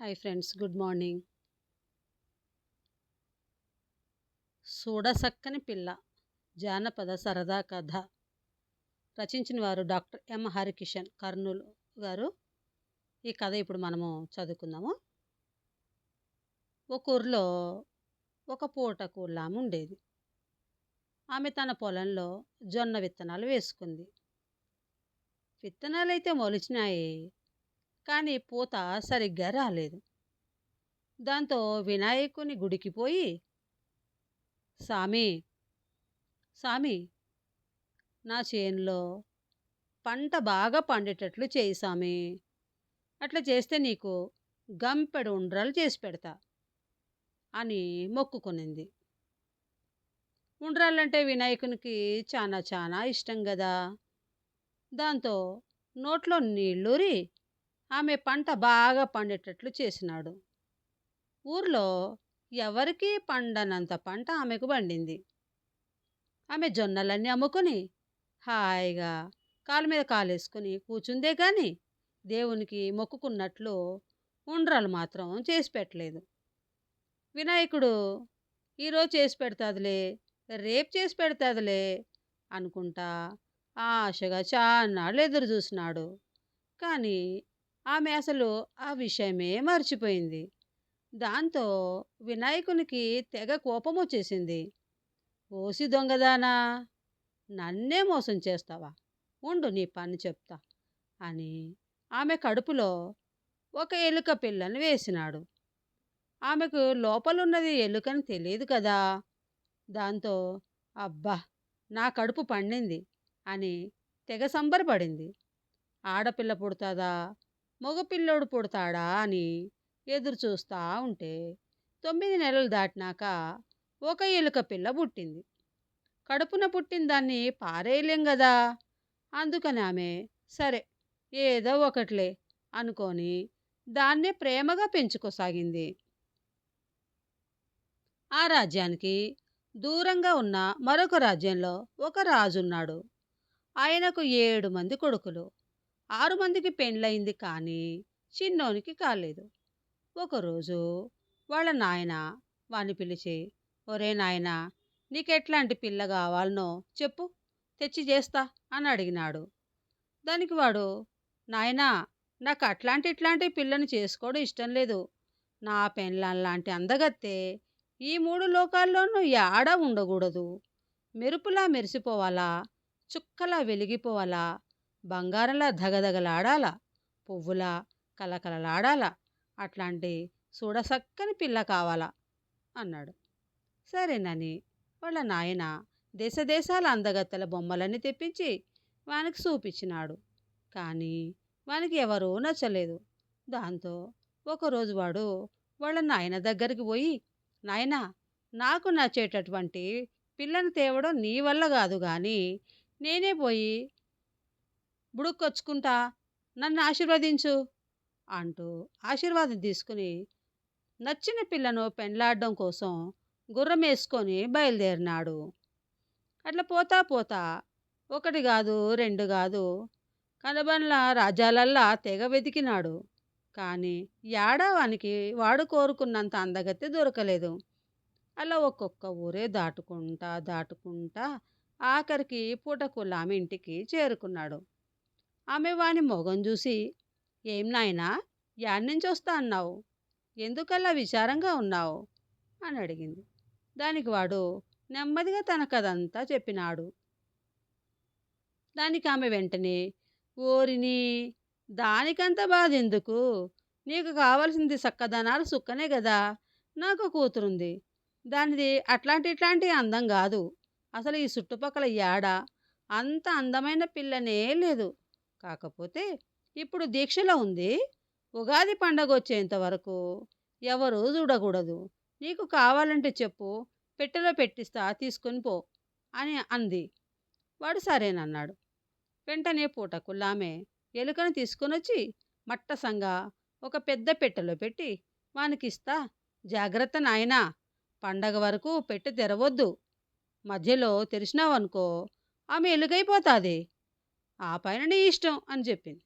Hi friends good morning సూడసక్కని పిల్ల జానపద సరదా కథ. రచించిన వారు డాక్టర్ ఎం హరికిషన్ కర్నూలు గారు. ఈ కథ ఇప్పుడు మనము చదువుకుందాము. ఒక ఊరిలో ఒక పూట కూలామె ఉండేది. ఆమె తన పొలంలో జొన్న విత్తనాలు వేసుకుంది. విత్తనాలు అయితే మొలిచినాయి కానీ పూత సరిగ్గా రాలేదు. దాంతో వినాయకుని గుడికి పోయి సామి సామి నా చేనులో పంట బాగా పండేటట్లు చేయి సామి. అట్లా చేస్తే నీకు గంపెడు ఉండ్రాలు చేసి పెడతా అని మొక్కుకునింది. ఉండ్రాలంటే వినాయకునికి చాలా చాలా ఇష్టం కదా దాంతో నోట్లో నీళ్ళూరి ఆమె పంట బాగా పండేటట్లు చేసినాడు. ఊర్లో ఎవరికీ పండనంత పంట ఆమెకు పండింది. ఆమె జొన్నలన్నీ అమ్ముకొని హాయిగా కాలు మీద కాలేసుకుని కూర్చుందే కానీ దేవునికి మొక్కుకున్నట్లు ఉండ్రాలు మాత్రం చేసి పెట్టలేదు. వినాయకుడు ఈరోజు చేసి పెడతాదిలే రేపు చేసి పెడతాదిలే అనుకుంటా ఆశగా చాన్నాళ్ళు ఎదురు చూసినాడు. కానీ ఆమె అసలు ఆ విషయమే మర్చిపోయింది. దాంతో వినాయకునికి తెగ కోపం వచ్చేసింది ఓసి దొంగదానా? నన్నే మోసం చేస్తావా? ఉండు నీ పని చెప్తా అని ఆమె కడుపులో ఒక ఎలుక పిల్లని వేసినాడు. ఆమెకు లోపలున్నది ఎలుకని తెలియదు కదా? దాంతో అబ్బా నా కడుపు పండింది అని తెగ సంబరపడింది. ఆడపిల్ల పుడతాదా? మగపిల్లోడు పుడతాడా అని ఎదురు చూస్తూ ఉంటే తొమ్మిది నెలలు దాటినాక ఒక ఎలుక పిల్ల పుట్టింది. కడుపున పుట్టిన దాన్ని పారేయలేం కదా అందుకని ఆమె సరే ఏదో ఒకట్లే అనుకొని దాన్నే ప్రేమగా పెంచుకోసాగింది. ఆ రాజ్యానికి దూరంగా ఉన్న మరొక రాజ్యంలో ఒక రాజున్నాడు. ఆయనకు ఏడు మంది కొడుకులు. ఆరు మందికి పెండ్లయింది కానీ చిన్నోనికి కాలేదు. ఒకరోజు వాళ్ళ నాయన వాణ్ణి పిలిచి ఒరే నాయన నీకెట్లాంటి పిల్ల కావాలనో చెప్పు తెచ్చి చేస్తా అని అడిగినాడు. దానికి వాడు నాయనా నాకు అట్లాంటి ఇట్లాంటి పిల్లని చేసుకోవడం ఇష్టం లేదు. నా పెళ్ళాం అందగత్తే ఈ మూడు లోకాల్లోనూ యాడ ఉండకూడదు. మెరుపులా మెరిసిపోవాలా చుక్కలా వెలిగిపోవాలా బంగారంలా ధగధగలాడాలా పువ్వులా కలకలలాడాలా అట్లాంటి చూడసక్కని పిల్ల కావాలా? అన్నాడు. సరేనని వాళ్ళ నాయన దేశదేశాల అందగత్తల అందగత్తెల బొమ్మలన్నీ తెప్పించి వానికి చూపించినాడు కానీ వానికి ఎవరూ నచ్చలేదు. దాంతో ఒకరోజు వాడు వాళ్ళ నాయన దగ్గరికి పోయి నాయనా నాకు నచ్చేటటువంటి పిల్లని తేవడం నీ వల్ల కాదు కానీ నేనే పోయి బుడుక్కొచ్చుకుంటా. నన్ను ఆశీర్వదించు. అంటూ ఆశీర్వాదం తీసుకుని నచ్చిన పిల్లను పెండ్లాడడం కోసం గుర్రం వేసుకొని బయలుదేరినాడు. అట్లా పోతా పోతా ఒకటి కాదు రెండు కాదు కనబన్ల రాజ్యాలల్లా తెగ వెతికినాడు. కానీ ఏడావానికి వాడు కోరుకున్నంత అందగతే దొరకలేదు. అలా ఒక్కొక్క ఊరే దాటుకుంటా దాటుకుంటా ఆఖరికి పూటకులామి ఇంటికి చేరుకున్నాడు. ఆమె వాని మొగం చూసి ఏం నాయనా యాడ్ నుంచి వస్తా అన్నావు? ఎందుకలా విచారంగా ఉన్నావు? అని అడిగింది. దానికి వాడు నెమ్మదిగా తన కథంతా చెప్పినాడు. దానికి ఆమె వెంటనే ఓరిని దానికంత బాధ ఎందుకు నీకు కావాల్సింది చక్కదనాలు సుక్కనే కదా నాకు కూతురుంది. దానిది అట్లాంటి ఇట్లాంటి అందం కాదు అసలు ఈ చుట్టుపక్కల ఏడ అంత అందమైన పిల్లనే లేదు. కాకపోతే ఇప్పుడు దీక్షలో ఉంది. ఉగాది పండగ వచ్చేంత వరకు ఎవరు చూడకూడదు. నీకు కావాలంటే చెప్పు పెట్టెలో పెట్టిస్తా తీసుకొని పో అని అంది. వాడు సరేనన్నాడు. వెంటనే పూటకుల్లామె ఎలుకను తీసుకొని వచ్చి మట్టసంగా ఒక పెద్ద పెట్టెలో పెట్టి వానికిస్తా. జాగ్రత్త నాయనా. పండగ వరకు పెట్టె తెరవద్దు. మధ్యలో తెరిచినావనుకో ఆమె ఎలుగైపోతుంది ఆ పైన నీ ఇష్టం అని చెప్పింది.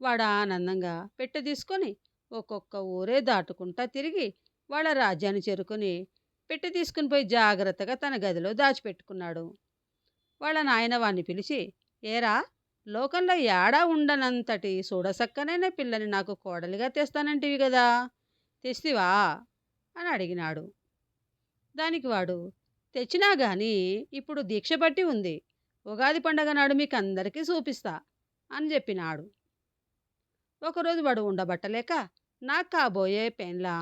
వాడు ఆనందంగా పెట్టె తీసుకొని ఒక్కొక్క ఊరే దాటుకుంటా తిరిగి వాళ్ళ రాజ్యాన్ని చేరుకుని పెట్టె తీసుకుని పోయి జాగ్రత్తగా తన గదిలో దాచిపెట్టుకున్నాడు. వాళ్ళ నాయన వాణ్ణి పిలిచి ఏరా లోకంలో ఏడా ఉండనంతటి చూడసక్కనైన పిల్లని నాకు కోడలిగా తెస్తానంటివి కదా తెస్తివా? అని అడిగినాడు. దానికి వాడు తెచ్చినా గాని ఇప్పుడు దీక్ష పట్టి ఉంది. ఉగాది పండగ నాడు మీకు అందరికీ చూపిస్తా అని చెప్పినాడు. ఒకరోజు వాడు ఉండబట్టలేక నాకు కాబోయే పెన్లా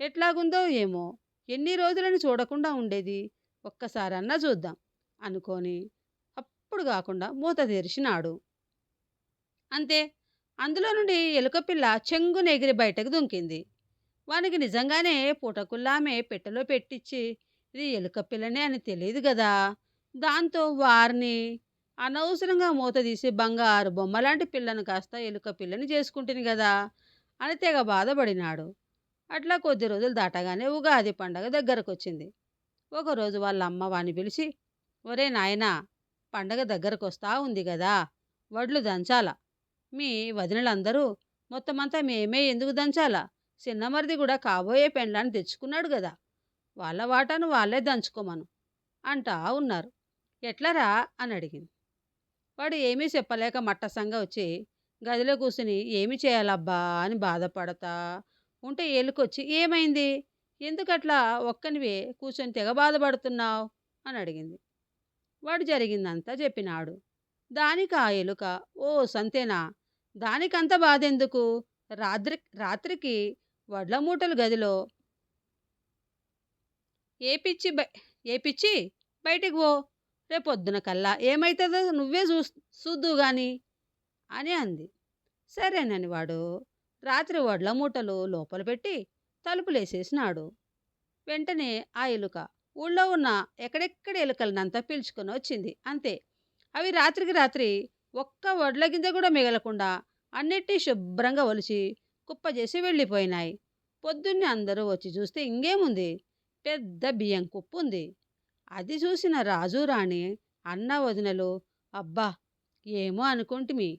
ఎట్లాగుందో ఏమో? ఎన్ని రోజులని చూడకుండా ఉండేది? ఒక్కసారన్నా చూద్దాం అనుకొని అప్పుడు కాకుండా మూత తెరిచినాడు. అంతే అందులో నుండి ఎలుక పిల్ల చెంగున ఎగిరి బయటకు దుంకింది. వానికి నిజంగానే పూటకుల్లామే పెట్టెలో పెట్టించి ఇది ఎలుక పిల్లనే అని తెలియదు కదా దాంతో వారిని అనవసరంగా మూత తీసి బంగారు బొమ్మలాంటి పిల్లను కాస్త ఎలుక పిల్లని చేసుకుంటుంది కదా అని తెగ బాధపడినాడు. అట్లా కొద్ది రోజులు దాటగానే ఉగాది పండగ దగ్గరకు వచ్చింది ఒకరోజు వాళ్ళ అమ్మ వాని పిలిచి ఒరే నాయనా పండగ దగ్గరకు వస్తా ఉంది కదా వడ్లు దంచాల? మీ వదినలందరూ మొత్తం అంతా మేమే ఎందుకు దంచాలా? చిన్నమరిది కూడా కాబోయే పెండ్లాన్ని తెచ్చుకున్నాడు కదా వాళ్ళ వాటాను వాళ్ళే దంచుకోమను అంటా ఉన్నారు. ఎట్లరా? అని అడిగింది. వాడు ఏమీ చెప్పలేక మట్టసంగా వచ్చి గదిలో కూర్చుని ఏమి చేయాలబ్బా అని బాధపడతా ఉంటే ఏలుకొచ్చి ఏమైంది? ఎందుకట్లా ఒక్కనివే కూర్చొని తెగ బాధపడుతున్నావు? అని అడిగింది. వాడు జరిగిందంతా చెప్పినాడు. దానికి ఆ ఎలుక ఓ సంతేనా? దానికంత బాధెందుకు? రాత్రి రాత్రికి వడ్ల మూటలు గదిలో ఏ పిచ్చి బై ఏ పిచ్చి? బయటికి పో. రేపొద్దున కల్లా. ఏమవుతుందో నువ్వే చూ చూద్దు గాని అని అంది. సరేనని వాడు రాత్రి వడ్ల మూటలు లోపల పెట్టి తలుపులేసేసినాడు వెంటనే ఆ ఎలుక ఊళ్ళో ఉన్న ఎక్కడెక్కడ ఎలుకలనంతా పీల్చుకొని వచ్చింది. అంతే. అవి రాత్రికి రాత్రి ఒక్క వడ్ల గింజ కూడా మిగలకుండా అన్నిటినీ శుభ్రంగా ఒలిచి కుప్ప చేసి వెళ్ళిపోయినాయి. పొద్దున్నే అందరూ వచ్చి చూస్తే ఇంకేముంది పెద్ద బియ్యం కుప్పు ఉంది అది చూసిన రాజు రాణి అన్న వదినలు అబ్బా! ఏమో అనుకుంటుమి.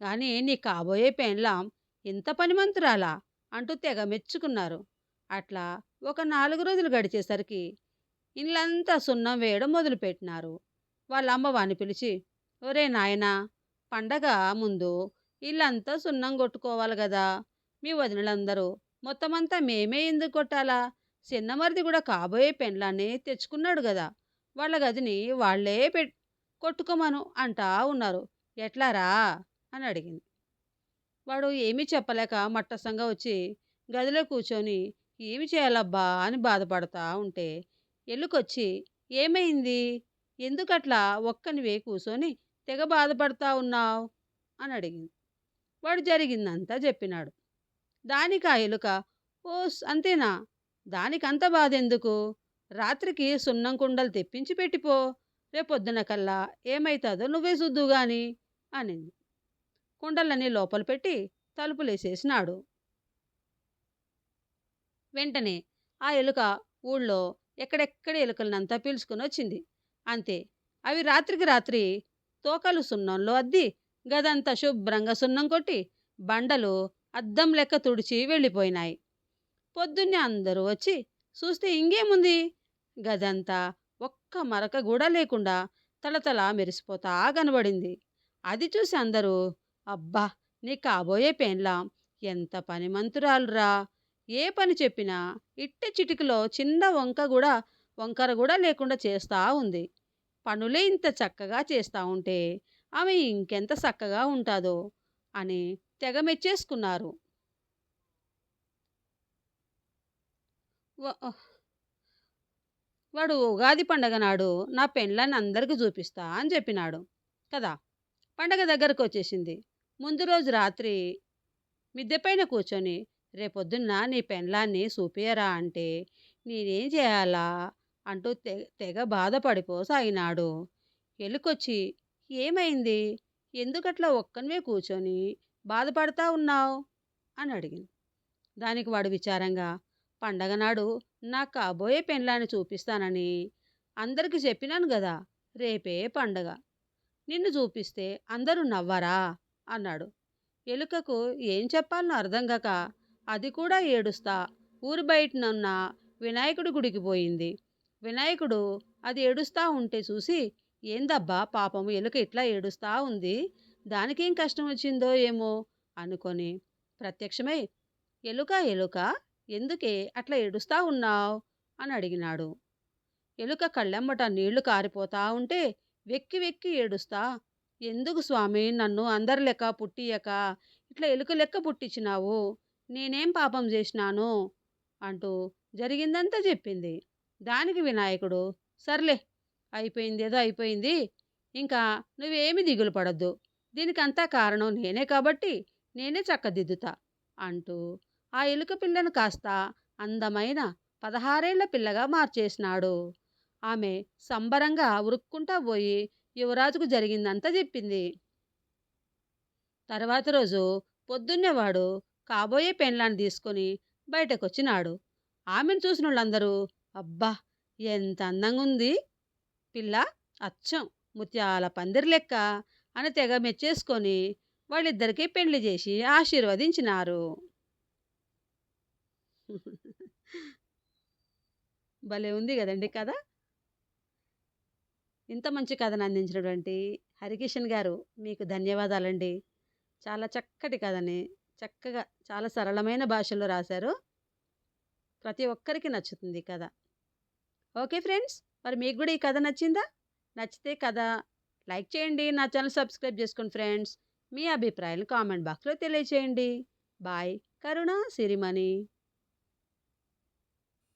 కానీ నీ కాబోయే పెండ్లాం ఇంత పనిమంతురాలా? అంటూ తెగ మెచ్చుకున్నారు. అట్లా ఒక నాలుగు రోజులు గడిచేసరికి ఇల్లంతా సున్నం వేయడం మొదలుపెట్టినారు. వాళ్ళ అమ్మ వాని పిలిచి ఒరే నాయనా పండగ ముందు ఇల్లంతా సున్నం కొట్టుకోవాలి కదా మీ వదినలందరూ మొత్తమంతా మేమే ఎందుకు కొట్టాలా? చిన్నమరిది కూడా కాబోయే పెండ్లాన్ని తెచ్చుకున్నాడు కదా వాళ్ళ గదిని వాళ్ళే పె కొట్టుకోమను అంటా ఉన్నారు. ఎట్లారా? అని అడిగింది. వాడు ఏమీ చెప్పలేక మట్టసంగా వచ్చి గదిలో కూర్చొని ఏమి చేయాలబ్బా అని బాధపడతా ఉంటే ఎల్లుకొచ్చి ఏమైంది? ఎందుకట్లా ఒక్కనివే కూర్చొని తెగ బాధపడతా ఉన్నావు? అని అడిగింది. వాడు జరిగిందంతా చెప్పినాడు దానికి ఆ ఎలుక? ఓస్ అంతేనా? దానికంత బాధెందుకు? రాత్రికి సున్నం కుండలు తెప్పించి పెట్టిపో. రేపొద్దున కల్లా ఏమైతుందో నువ్వే చూద్దు గాని అనింది. కుండలన్నీ లోపల పెట్టి తలుపులేసేసినాడు. వెంటనే ఆ ఎలుక ఊళ్ళో ఎక్కడెక్కడ ఎలుకలనంతా పీల్చుకుని వచ్చింది అంతే అవి రాత్రికి రాత్రి తోకలు సున్నంలో అద్ది గదంతా శుభ్రంగా సున్నం కొట్టి బండలు అద్దం లెక్క తుడిచి వెళ్ళిపోయినాయి. పొద్దున్నే అందరూ వచ్చి చూస్తే ఇంకేముంది? గదంతా ఒక్క మరక కూడా లేకుండా తలతలా మెరిసిపోతా కనబడింది అది చూసి అందరూ అబ్బా! నీ కాబోయే పెన్లాం ఎంత పనిమంతురాలురా ఏ పని చెప్పినా ఇట్ట చిటికలో చిన్న వంక కూడా వంకర కూడా లేకుండా చేస్తూ ఉంది. పనులే ఇంత చక్కగా చేస్తూ ఉంటే ఆమె ఇంకెంత చక్కగా ఉంటుందో అని తెగ మెచ్చేసుకున్నారు. వాడు ఉగాది పండగ నాడు నా పెండ్లాన్ని అందరికీ చూపిస్తా అని చెప్పినాడు కదా? పండగ దగ్గరకు వచ్చేసింది. ముందు రోజు రాత్రి మిద్దెపైన కూర్చొని రేపొద్దున్న నీ పెండ్లాన్ని చూపియరా అంటే నేనేం చేయాలా? అంటూ తె తెగ బాధపడిపోసాగినాడు ఎలుకొచ్చి ఏమైంది? ఎందుకట్లా ఒక్కనివే కూర్చొని బాధపడతా ఉన్నావు? అని అడిగింది. దానికి వాడు విచారంగా పండగ నాడు నా కాబోయే పెండ్లాన్ని చూపిస్తానని అందరికీ చెప్పినాను కదా రేపే పండగ. నిన్ను చూపిస్తే అందరూ నవ్వరా? అన్నాడు. ఎలుకకు ఏం చెప్పాలనో అర్థం కాక అది కూడా ఏడుస్తా ఊరి బయటనున్న వినాయకుడి గుడికి పోయింది. వినాయకుడు అది ఏడుస్తా ఉంటే చూసి ఏందబ్బా పాపం ఎలుక ఇట్లా ఏడుస్తా ఉంది? దానికేం కష్టం వచ్చిందో ఏమో? అనుకొని ప్రత్యక్షమై ఎలుక ఎలుక ఎందుకే అట్లా ఏడుస్తా ఉన్నావు? అని అడిగినాడు. ఎలుక కళ్ళెమ్మట నీళ్ళు కారిపోతా ఉంటే వెక్కి వెక్కి ఏడుస్తా ఎందుకు స్వామి నన్ను అందరి లెక్క పుట్టియక ఇట్లా ఎలుక లెక్క పుట్టించినావు నేనేం పాపం చేసినాను? అంటూ జరిగిందంతా చెప్పింది. దానికి వినాయకుడు సర్లే అయిపోయింది ఏదో అయిపోయింది. ఇంకా నువ్వేమి దిగులు పడద్దు. దీనికంతా కారణం నేనే కాబట్టి నేనే చక్కదిద్దుతా అంటూ ఆ ఎలుక పిల్లను కాస్త అందమైన పదహారేళ్ళ పిల్లగా మార్చేసినాడు. ఆమె సంబరంగా ఉరుక్కుంటా పోయి యువరాజుకు జరిగిందంతా చెప్పింది. తర్వాత రోజు పొద్దున్నే వాడు కాబోయే పెండ్లాన్ని తీసుకొని బయటకొచ్చినాడు. ఆమెను చూసిన వాళ్ళందరూ అబ్బా ఎంత అందంగా ఉంది పిల్ల అచ్చం! ముత్యాల పందిరి లెక్క! అని తెగ మెచ్చేసుకొని వాళ్ళిద్దరికీ పెళ్ళి చేసి ఆశీర్వదించినారు. భలే ఉంది కదండి కథ. ఇంత మంచి కథను అందించినటువంటి హరికిషన్ గారు మీకు ధన్యవాదాలండి. చాలా చక్కటి కథని చక్కగా చాలా సరళమైన భాషలో రాశారు. ప్రతి ఒక్కరికి నచ్చుతుంది కథ. ఓకే ఫ్రెండ్స్ మరి మీకు కూడా ఈ కథ నచ్చిందా? నచ్చితే కథ లైక్ చేయండి నా ఛానల్ సబ్స్క్రైబ్ చేసుకోండి ఫ్రెండ్స్. మీ అభిప్రాయాలు కామెంట్ బాక్స్లో తెలియచేయండి. బాయ్ కరుణ సిరిమణి.